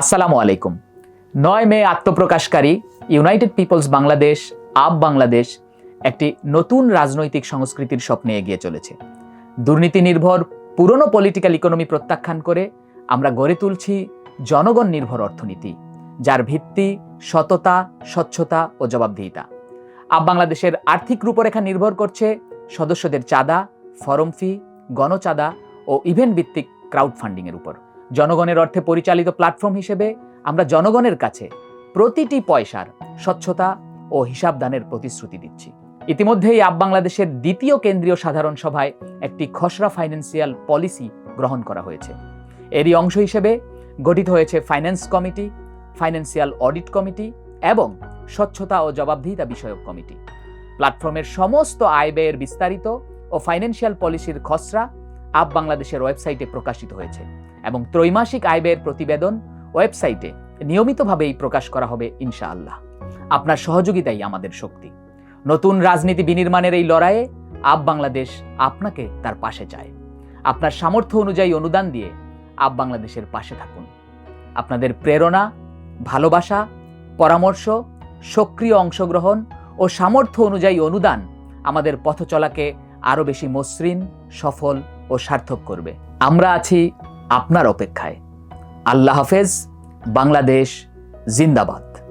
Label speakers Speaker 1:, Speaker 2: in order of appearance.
Speaker 1: আসসালামু আলাইকুম। নয় মে আত্মপ্রকাশকারী ইউনাইটেড পিপলস বাংলাদেশ, আপ বাংলাদেশ একটি নতুন রাজনৈতিক সংস্কৃতির স্বপ্নে এগিয়ে চলেছে। দুর্নীতি নির্ভর পুরনো পলিটিক্যাল ইকোনমি প্রত্যাখ্যান করে আমরা গড়ে তুলছি জনগণ নির্ভর অর্থনীতি, যার ভিত্তি সততা, স্বচ্ছতা ও জবাবদিহিতা। আপ বাংলাদেশের আর্থিক রূপরেখা নির্ভর করছে সদস্যদের চাঁদা, ফরম ফি, গণচাঁদা ও ইভেন্ট ভিত্তিক ক্রাউড ফান্ডিংয়ের উপর। জনগণের অর্থে পরিচালিত প্ল্যাটফর্ম হিসেবে আমরা জনগণের কাছে প্রতিটি পয়সার স্বচ্ছতা ও হিসাবদানের প্রতিশ্রুতি দিচ্ছি। ইতিমধ্যেই আপ বাংলাদেশের দ্বিতীয় কেন্দ্রীয় সাধারণ সভায় একটি খসড়া ফাইন্যান্সিয়াল পলিসি গ্রহণ করা হয়েছে। এরই অংশ হিসেবে গঠিত হয়েছে finance committee, financial audit committee এবং স্বচ্ছতা ও জবাবদিহিতা বিষয়ক কমিটি। প্ল্যাটফর্মের সমস্ত আয় ব্যয়ের বিস্তারিত ও ফাইন্যান্সিয়াল পলিসির খসড়া আপ বাংলাদেশের ওয়েবসাইটে প্রকাশিত হয়েছে। এবং ত্রৈমাসিক আয় প্রতিবেদন ওয়েবসাইটে নিয়মিতভাবেই প্রকাশ করা হবে, ইনশাআল্লাহ। আপনার সহযোগিতাই আমাদের শক্তি। নতুন রাজনীতি বিনির্মাণের এই লড়াইয়ে আপ বাংলাদেশ আপনাকে তার পাশে চায়। আপনার সামর্থ্য অনুযায়ী অনুদান দিয়ে আপ বাংলাদেশের পাশে থাকুন। আপনাদের প্রেরণা, ভালোবাসা, পরামর্শ, সক্রিয় অংশগ্রহণ ও সামর্থ্য অনুযায়ী অনুদান আমাদের পথ চলাকে আরও বেশি মসৃণ, সফল ও সার্থক করবে। আমরা আছি আপনার অপেক্ষায়। আল্লাহ হাফেজ বাংলাদেশ জিন্দাবাদ।